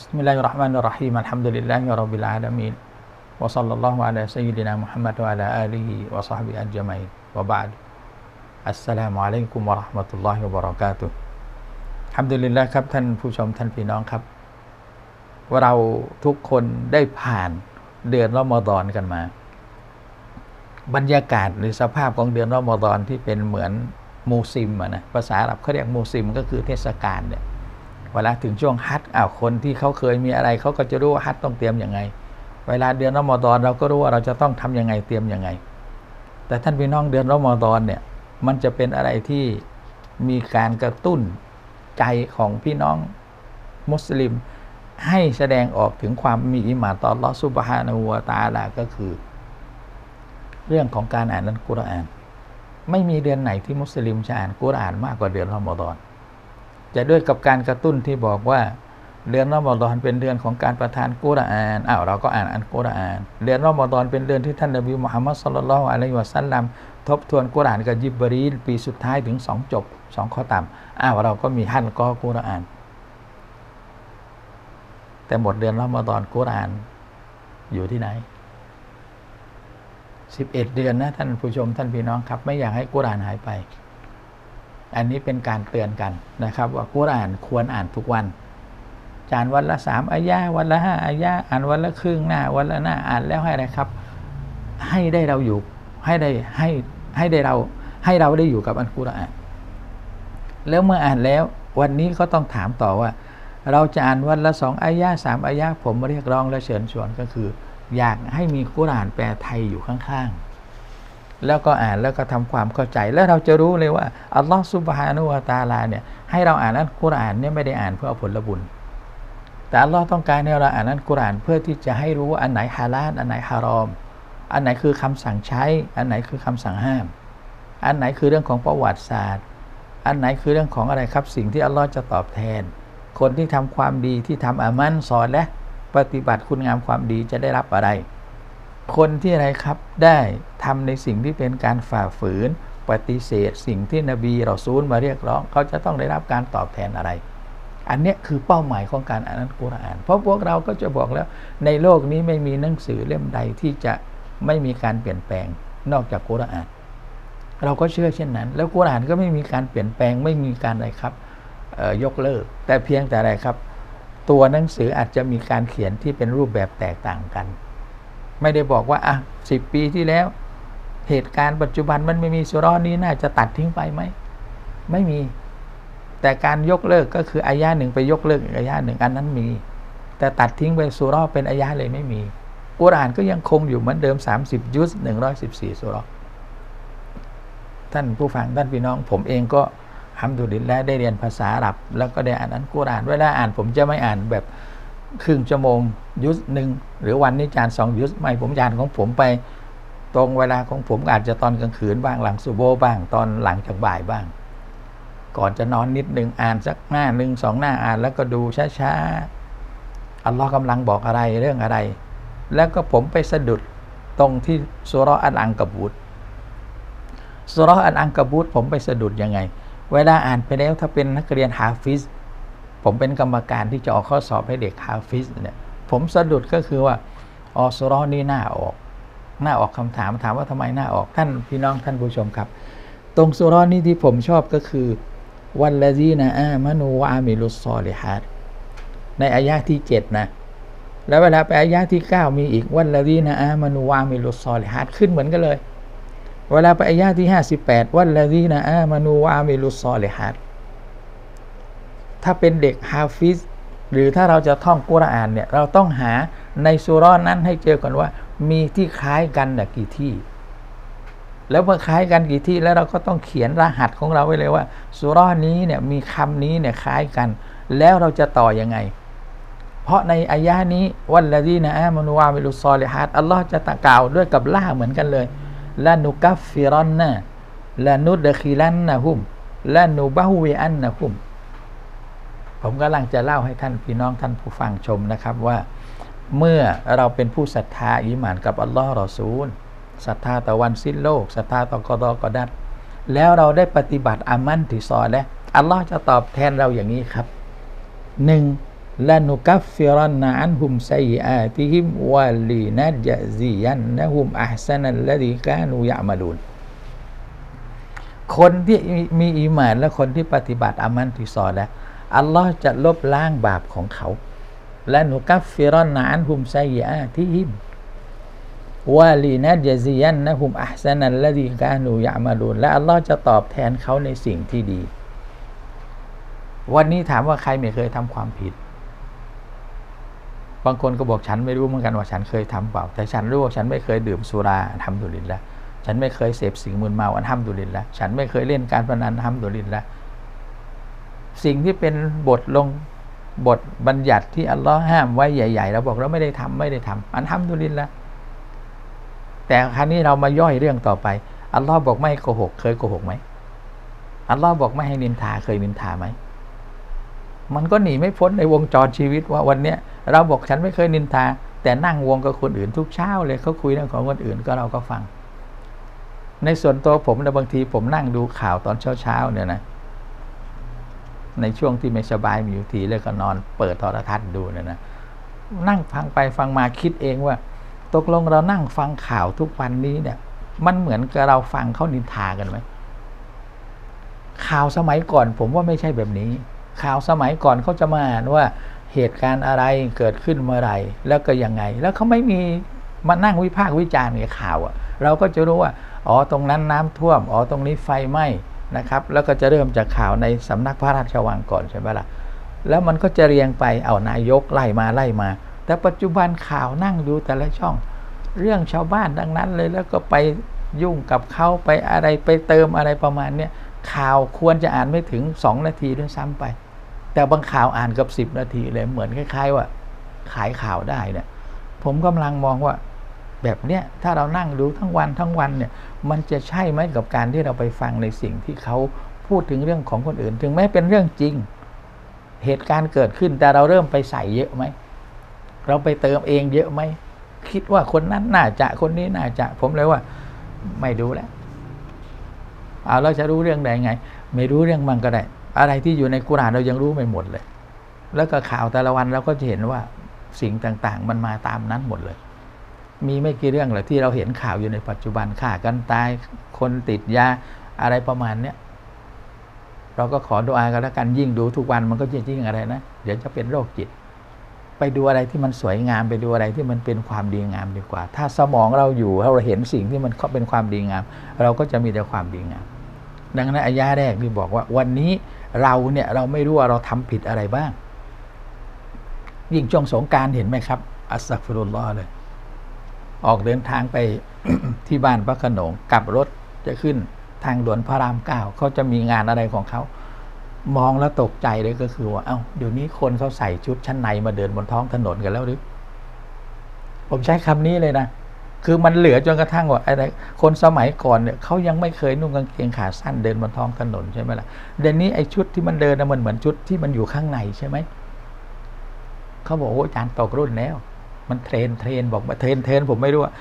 بسم الله الرحمن الرحيم الحمد لله رب العالمين وصلى الله على سيدنا محمد وعلى آله وصحبه أجمعين وبعد السلام عليكم ورحمة الله وبركاته ฮัมดุลิลละครับท่านผู้ชมท่านพี่น้องครับว่าเราทุกคนได้ผ่านเดือนรอมฎอนกันมา บรรยากาศหรือสภาพของเดือนรอมฎอนที่เป็นเหมือนมูซิมอะนะภาษาอาหรับเขาเรียกมูซิมก็คือเทศกาลเนี่ย เวลาถึงช่วงฮัจญ์อ้าวคนที่เขาเคยมีอะไรเขาก็จะรู้ว่าฮัจญ์ต้องเตรียมยังไง เวลาเดือนรอมฎอนเราก็รู้ว่าเราจะต้องทำยังไงเตรียมยังไง แต่ท่านพี่น้องเดือนรอมฎอนเนี่ยมันจะเป็นอะไรที่มีการกระตุ้นใจของพี่น้องมุสลิม ให้แสดงออกถึงความมีอิมาต่อลอสุบฮานาหัวตาลาก็คือ เรื่องของการอ่านนันกุรอาน ไม่มีเดือนไหนที่มุสลิมจะอ่านกุรอานมากกว่าเดือนรอมฎอน จะด้วยกับการกระตุ้นที่บอกว่าเดือนรอมฎอนเป็นเดือนของการประทานกุรอานอ้าวเราก็อ่านอันกุรอาน เดือนรอมฎอนเป็นเดือนที่ท่านนบีมุฮัมมัดสุลลัลอะลัยฮิวะสัลลัมทบทวนกุรอานกับยิบรีลปีสุดท้ายถึงสองจบสองข้อต่ำอ้าวเราก็มีฮันก็กุรอาน แต่หมดเดือนรอมฎอนกุรอานอยู่ที่ไหน11เดือนนะท่านผู้ชมท่านพี่น้องครับ ไม่อยากให้กุรอานหายไป อันนี้เป็นการเตือนกันนะครับ ว่ากุรอานควรอ่านทุกวันจานวันละสามอายะวันละห้าอายะอ่านวันละครึ่งหน้าวันละหน้าอ่านแล้วให้อะไรครับ ให้ได้เราอยู่ให้ได้ให้ให้ได้เราให้เราได้อยู่กับอันกุรอาน แล้วเมื่ออ่านแล้ววันนี้ก็ต้องถามต่อว่า เราจะอ่านวันละสองอายะสามอายะผมเรียกร้องและเชิญชวนก็คือ อยากให้มีกุรอานแปลไทยอยู่ข้างๆ แล้วก็อ่านแล้วก็ทำความเข้าใจ แล้วเราจะรู้เลยว่าอัลลอฮฺซุบฮานุวาตาลาเนี่ยให้เราอ่านอันกุรอานเนี่ยไม่ได้อ่านเพื่อเอาผลบุญ แต่อัลลอฮ์ต้องการให้เราอ่านอันกุรอานเพื่อที่จะให้รู้ว่าอันไหนฮาลาลอันไหนฮารอม อันไหนคือคำสั่งใช้ อันไหนคือคำสั่งห้าม อันไหนคือเรื่องของประวัติศาสตร์ อันไหนคือเรื่องของอะไรครับสิ่งที่อัลลอฮ์จะตอบแทน คนที่ทำความดีที่ทำอามันสอนและปฏิบัติคุณงามความดีจะได้รับอะไร คนที่อะไรครับได้ทำในสิ่งที่เป็นการฝ่าฝืน ปฏิเสธ สิ่งที่นบีเราซูลมาเรียกร้อง เขาจะต้องได้รับการตอบแทนอะไร อันนี้คือเป้าหมายของการอ่านอัลกุรอาน เพราะพวกเราก็จะบอกแล้ว ในโลกนี้ไม่มีหนังสือเล่มใดที่จะไม่มีการเปลี่ยนแปลงนอกจากกุรอาน เราก็เชื่อเช่นนั้น แล้วกุรอานก็ไม่มีการเปลี่ยนแปลงไม่มีการอะไรครับยกเลิก แต่เพียงแต่อะไรครับ ตัวหนังสืออาจจะมีการเขียนที่เป็นรูปแบบแตกต่างกัน ไม่ได้บอกว่าอะสิปีที่แล้ว เหตุการณ์ปัจจุบันมันไม่มีสุรอนี้น่าจะตัดทิ้งไปไหม ไม่มี แต่การยกเลิกก็คืออายาหนึ่งไปยกเลิกอีกอายาหนึ่งอันนั้นมี แต่ตัดทิ้งไปสุรอเป็นอายาเลยไม่มีกุรอานก็ยังคงอยู่เหมือนเดิม 30 ยุส114สุรอท่านผู้ฟังท่านพี่น้อง ผมเองก็ทำดูดินและได้เรียนภาษาอาหรับ แล้วก็ได้อ่านอันกุรอานเวลาอ่านผมจะไม่อ่านแบบ ครึ่งชั่วโมงยุสหนึ่งหรือวันนี้จานสองยุสไม่ผมจานของผมไป ตรงเวลาของผมอาจจะตอนกลางคืนบ้างหลังสุโบบ้างตอนหลังจากบ่ายบ้าง ก่อนจะนอนนิดหนึ่งอ่านสักหน้าหนึ่งสองหน้าอ่านแล้วก็ดูช้าๆอัลลอฮ์กำลังบอกอะไรเรื่องอะไร แล้วก็ผมไปสะดุดตรงที่สุรอันอังกบูตสุรอันอังกบูตผมไปสะดุดยังไง เวลาอ่านไปแล้วถ้าเป็นนักเรียนฮาฟิซ ผมเป็นกรรมการที่จะออกข้อสอบให้เด็กฮาฟิซเนี่ยผมสะดุดก็คือว่าออสุรนี่น่าออกหน้าออกคำถามถามว่าทำไมหน้าออกท่านพี่น้องท่านผู้ชมครับ ตรงสุรนี้ที่ผมชอบก็คือวันละซีนะอามานูวามิลุสซอลิฮัดในอายะที่เจ็ดนะ แล้วเวลาไปอายะที่เก้ามีอีกวันละซีนะอามานูวามิลุสซอลิฮัดขึ้นเหมือนกันเลย เวลาไปอายะที่ห้าสิบแปดวันละซีนะอามานูวามิลุสซอลิฮัด ถ้าเป็นเด็กฮาฟิซหรือถ้าเราจะท่องกุรอานเนี่ยเราต้องหาในสุรอนนั้นให้เจอก่อนว่า มีที่คล้ายกันนะกี่ที่ แล้วเมื่อคล้ายกันกี่ที่แล้วเราก็ต้องเขียนรหัสของเราไว้เลยว่าสุรอนนี้เนี่ยมีคำนี้เนี่ยคล้ายกัน แล้วเราจะต่อยังไง เพราะในอายะนี้วันละดีนะอามานุวามิลุซอลิฮัดอัลลอฮ์จะตะกล่าวด้วยกับล่าเหมือนกันเลยละนุกัฟฟิรอนนะละนุดคิลันนะฮุมละนุบะฮุเวอันนะฮุม ผมกำลังจะเล่าให้ท่านพี่น้องท่านผู้ฟังชมนะครับว่าเมื่อเราเป็นผู้ศรัทธาอิหมานกับอัลลอฮ์รอซูลศรัทธาต่อวันสิ้นโลกศรัทธาต่อกอดอกอดัดแล้วเราได้ปฏิบัติอามันที่ซอและอัลลอฮ์จะตอบแทนเราอย่างนี้ครับหนึ่งละนุกัฟฟิรันนะอันฮุมไซอาติฮิมวะลีนัจซียันนะฮุมอัพซันัลลดีกานูยะมาลูนคนที่มีอีหมานและคนที่ปฏิบัติอามันติซอแล้ว อัลลอฮ์จะลบล้างบาปของเขา และนุกัฟฟิรอนนะอันฮุมไซยาที่หิมวาลีนัจซียันนะฮุมอัพซันัลละดีกาหนูยะมาลูนและอัลลอฮ์จะตอบแทนเขาในสิ่งที่ดี วันนี้ถามว่าใครไม่เคยทำความผิด บางคนก็บอกฉันไม่รู้เหมือนกันว่าฉันเคยทำเปล่า แต่ฉันรู้ว่าฉันไม่เคยดื่มสุราทำดุลินแล้วฉันไม่เคยเสพสิ่งมึนเมาอันทำดุลินแล้วฉันไม่เคยเล่นการพนันทำดุลินแล้ว สิ่งที่เป็นบทลงบทบัญญัติที่อัลลอฮ์ห้ามไว้ใหญ่ๆเราบอกเราไม่ได้ทำไม่ได้ทำอันทำดุลินล้วแต่ครั้นี้เรามาย่อยเรื่องต่อไป อัลลอฮ์บอกไม่โกหก เคยโกหกไหมอัลลอฮ์บอกไม่ให้นินทาเคยนินทาไหมมันก็หนีไม่พ้นในวงจรชีวิตว่าวันเนี้ยเราบอกฉันไม่เคยนินทา แต่นั่งวงกับคนอื่นทุกเช้าเลยเขาคุยเรื่องของคนอื่นก็เราก็ฟัง ในส่วนตัวผมนะบางทีผมนั่งดูข่าวตอนเช้าๆเนี่ยนะ ในช่วงที่ไม่สบายมีอยู่ทีแล้วก็นอนเปิดโทรทัศน์ดูเนี่ยนะนั่งฟังไปฟังมาคิดเองว่า ตกลงเรานั่งฟังข่าวทุกวันนี้เนี่ย มันเหมือนกับเราฟังเขานินทากันไหมข่าวสมัยก่อนผมว่าไม่ใช่แบบนี้ ข่าวสมัยก่อนเขาจะมาอ่านว่าเหตุการณ์อะไรเกิดขึ้นเมื่อไรแล้วก็ยังไง แล้วเขาไม่มีมานั่งวิพากษ์วิจารณ์ในข่าวอะเราก็จะรู้ว่า อ๋อตรงนั้นน้ำท่วม อ๋อตรงนี้ไฟไหม้ นะครับ แล้วก็จะเริ่มจากข่าวในสำนักพระราชวังก่อนใช่ไหมล่ะ แล้วมันก็จะเรียงไป เอานายกไล่มาไล่มา แต่ปัจจุบันข่าวนั่งดูแต่ละช่อง เรื่องชาวบ้านดังนั้นเลย แล้วก็ไปยุ่งกับเขาไปอะไรไปเติมอะไรประมาณเนี้ยข่าวควรจะอ่านไม่ถึงสองนาทีด้วยซ้ำไป แต่บางข่าวอ่านกับสิบนาทีเลยเหมือนคล้าย ๆ ว่า ขายข่าวได้เนี่ยผมกำลังมองว่า แบบเนี้ยถ้าเรานั่งดูทั้งวันทั้งวันเนี่ยมันจะใช่ไหมกับการที่เราไปฟังในสิ่งที่เขาพูดถึงเรื่องของคนอื่น ถึงแม้เป็นเรื่องจริง เหตุการณ์เกิดขึ้นแต่เราเริ่มไปใส่เยอะไหมเราไปเติมเองเยอะไหมคิดว่าคนนั้นน่าจะคนนี้น่าจะ ผมเลยว่า ไม่ดูแล้วเอาเราจะรู้เรื่องใดไง ไม่รู้เรื่องมันก็ได้ อะไรที่อยู่ในกุรานเรายังรู้ไม่หมดเลย แล้วก็ข่าวแต่ละวันเราก็จะเห็นว่าสิ่งต่างๆ มันมาตามนั้นหมดเลย มีไม่กี่เรื่องหรอกที่เราเห็นข่าวอยู่ในปัจจุบันฆ่ากันตายคนติดยาอะไรประมาณเนี้ยเราก็ขอดูอากันแล้วกันยิ่งดูทุกวันมันก็จะยิ่งอะไรนะเดี๋ยวจะเป็นโรคจิต ไปดูอะไรที่มันสวยงามไปดูอะไรที่มันเป็นความดีงามดีกว่า ถ้าสมองเราอยู่เราเห็นสิ่งที่มันเป็นความดีงาม เราก็จะมีแต่ความดีงาม ดังนั้นอายาแรกที่บอกว่า วันนี้เราเนี่ยเราไม่รู้ว่าเราทำผิดอะไรบ้าง ยิ่งช่วงสงการเห็นไหมครับ อัสซัฟรุลลอฮ์เลย ออกเดินทางไปที่บ้านพระขนงกลับรถจะขึ้นทางด่วนพระรามเก้าเขาจะมีงานอะไรของเขา มองแล้วตกใจเลยก็คือว่าเอา้าเดี๋ยวนี้คนเขาใส่ชุดชั้นในมาเดินบนท้องถนนกันแล้วหรือผมใช้คำนี้เลยนะคือมันเหลือจนกระทั่งว่าอะไรคนสมัยก่อนเนี่ยเขายังไม่เคยนุ่งกางเกงขาสั้นเดินบนท้องถนนใช่ไหมล่ะเดี๋ยวนี้ไอ้ชุดที่มันเดินนะมันเหมือนชุดที่มันอยู่ข้างในใช่ไหมเขาบอกโอ้อาจารย์ตกรุ่นแล้ว มันเทรนเทรนบอกว่าเทรนเทรนผมไม่รู้ว่า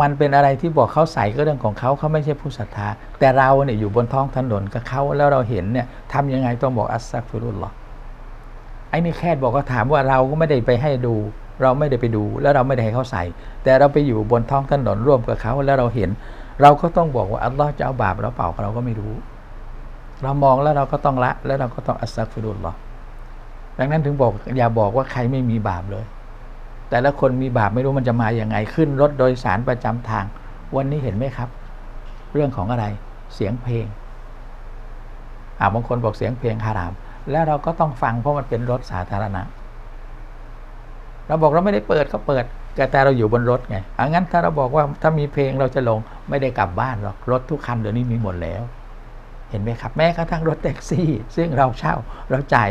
มันเป็นอะไรที่บอกเขาใส่ก็เรื่องของเขาเขาไม่ใช่ผู้ศรัทธา แต่เราเนี่ยอยู่บนท้องถนนกับเขาแล้วเราเห็นเนี่ยทำยังไงต้องบอกอัสซักฟิรุลลอฮ์ไอ้นี่แค่บอกก็ถามว่าเราก็ไม่ได้ไปให้ดู เราไม่ได้ไปดูแล้วเราไม่ได้ให้เขาใส่ แต่เราไปอยู่บนท้องถนนร่วมกับเขาแล้วเราเห็น เราก็ต้องบอกว่าอัลลอฮ์จะเอาบาปเราเปล่าเราก็ไม่รู้ เรามองแล้วเราก็ต้องละแล้วเราก็ต้องอัสซักฟิรุลลอฮ์ดังนั้นถึงบอกอย่าบอกว่าใครไม่มีบาปเลย แต่ละคนมีบาปไม่รู้มันจะมาอย่างไงขึ้นรถโดยสารประจำทาง วันนี้เห็นไหมครับ เรื่องของอะไรเสียงเพลงอ่าบางคนบอกเสียงเพลงฮาราม แล้วเราก็ต้องฟังเพราะมันเป็นรถสาธารณะ เราบอกเราไม่ได้เปิดก็เปิดแต่เราอยู่บนรถไงอ่างั้นถ้าเราบอกว่าถ้ามีเพลงเราจะลงไม่ได้กลับบ้านหรอกรถทุกคันเดี๋ยวนี้มีหมดแล้ว เห็นไหมครับ แม้กระทั่งรถแท็กซี่ ซึ่งเราเช่าเราจ่าย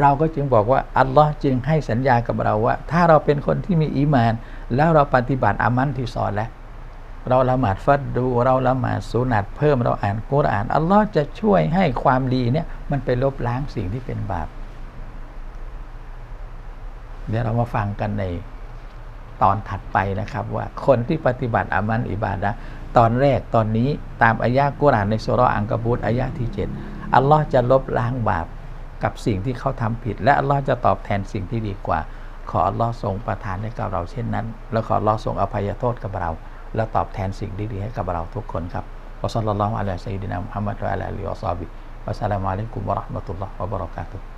เราก็จึงบอกว่าอัลลอฮ์จึงให้สัญญากับเราว่า ถ้าเราเป็นคนที่มีอีมาน แล้วเราปฏิบัติอามันที่สอนแล้ว เราละหมาดฟัดดูเราละหมาดสุนัตเพิ่มเราอ่านกุรอานอัลลอฮ์จะช่วยให้ความดีเนี่ยมันไปลบล้างสิ่งที่เป็นบาปเดี๋ยวเรามาฟังกันในตอนถัดไปนะครับว่าคนที่ปฏิบัติอามันอิบาดะตอนแรกตอนนี้ตามอายะกุรอานในสุรอังกบูตอายะที่ 7 อัลลอฮ์จะลบล้างบาป กับสิ่งที่เขาทำผิด และอัลลอฮ์จะตอบแทนสิ่งที่ดีกว่า ขออัลลอฮ์ทรงประทานให้กับเราเช่นนั้น แล้วขออัลลอฮ์ทรงอภัยโทษกับเรา และตอบแทนสิ่งดีๆให้กับเราทุกคนครับวัลลลลอฮุอะลัะลลอฮุอะลัยซัมั่นเลยสิวะซัมุะฮะมอัลลอลยฮิวะซัมอัลอัยวะอะลัยฮิวะซอบิวะซัลลัมลลมุอะลัยกุอฮะมอัลลอฮุวะซัมะตุะลลอห์ลวะซัลอัลลอฮุวะซัะลัยะซัตุฮิ